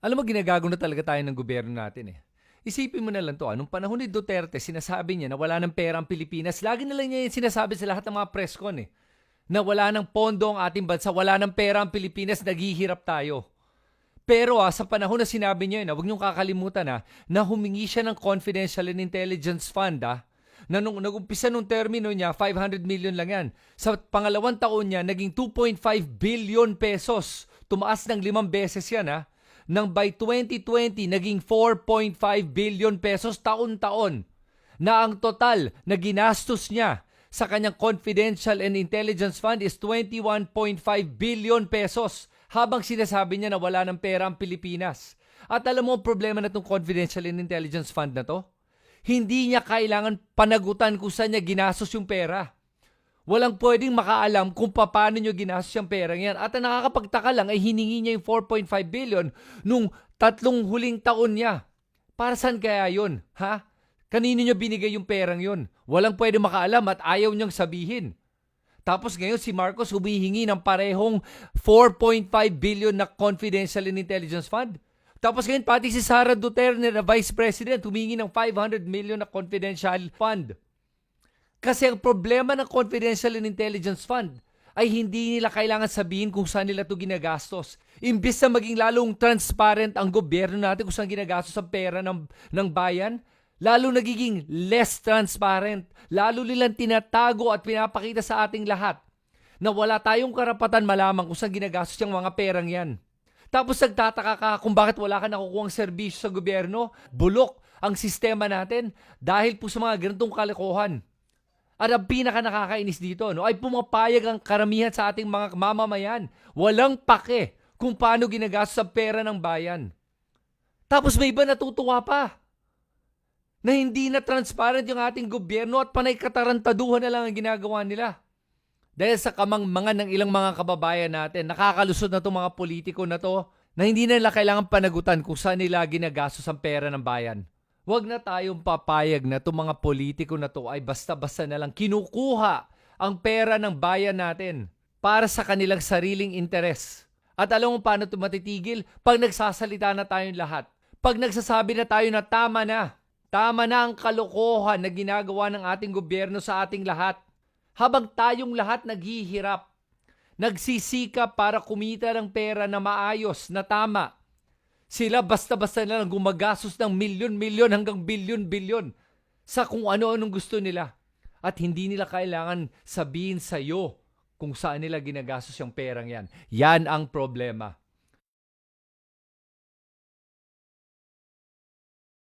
Alam mo, ginagago na talaga tayo ng gobyerno natin eh. Isipin mo na lang to, anong panahon ni Duterte, sinasabi niya na wala ng pera ang Pilipinas. Lagi na lang niya yung sinasabi sa lahat ng mga press con eh. Na wala ng pondo ang ating bansa, wala ng pera ang Pilipinas, naghihirap tayo. Pero ah, sa panahon na sinabi niya yun, ah, huwag niyong kakalimutan ah, na humingi siya ng Confidential and Intelligence Fund ah, na nung nag-umpisa nung termino niya, 500 million lang yan. Sa pangalawang taon niya, naging 2.5 billion pesos. Tumaas ng limang beses yan ha. Nang by 2020, naging 4.5 billion pesos taon-taon. Na ang total na ginastos niya sa kanyang Confidential and Intelligence Fund is 21.5 billion pesos habang sinasabi niya na wala ng pera ang Pilipinas. At alam mo ang problema na itong Confidential and Intelligence Fund na to? Hindi niya kailangan panagutan kung saan niya ginastos yung pera. Walang pwedeng makaalam kung paano nyo ginastos yung pera yan. At ang nakakapagtaka lang ay hiningi niya yung 4.5 billion nung tatlong huling taon niya. Para saan kaya yun? Ha? Kanino niya binigay yung perang yun? Walang pwede makaalam at ayaw niyang sabihin. Tapos ngayon si Marcos humihingi ng parehong 4.5 billion na confidential and intelligence fund. Tapos ngayon pati si Sara Duterte na Vice President humingi ng 500 million na confidential fund. Kasi ang problema ng Confidential and Intelligence Fund ay hindi nila kailangan sabihin kung saan nila ito ginagastos. Imbis na maging lalong transparent ang gobyerno natin kung saan ginagastos ang pera ng, ng bayan, lalo nagiging less transparent. Lalo nilang tinatago at pinapakita sa ating lahat na wala tayong karapatan malaman kung saan ginagastos yung mga perang yan. Tapos nagtataka ka kung bakit wala ka nakukuhang serbisyo sa gobyerno. Bulok ang sistema natin dahil po sa mga ganitong kalokohan. At ang pinaka nakakainis dito no, ay pumapayag ang karamihan sa ating mga mamamayan. Walang pake kung paano ginagastos ang pera ng bayan. Tapos may iba natutuwa pa na hindi na transparent yung ating gobyerno at panay katarantaduhan na lang ang ginagawa nila. Dahil sa kamangmangan ng ilang mga kababayan natin, nakakalusot na itong mga politiko na to na hindi na nila kailangan panagutan kung saan nila ginagastos ang pera ng bayan. Huwag na tayong papayag na itong mga politiko na to ay basta-basta na lang kinukuha ang pera ng bayan natin para sa kanilang sariling interes. At alam mo paano ito matitigil? Pag nagsasalita na tayong lahat. Pag nagsasabi na tayo na tama na. Tama na ang kalokohan na ginagawa ng ating gobyerno sa ating lahat. Habang tayong lahat naghihirap. Nagsisikap para kumita ng pera na maayos, na tama. Sila basta-basta na lang gumagastos ng milyon-milyon hanggang bilyon-bilyon sa kung ano-anong gusto nila. At hindi nila kailangan sabihin sa iyo kung saan nila ginagastos yung perang yan. Yan ang problema.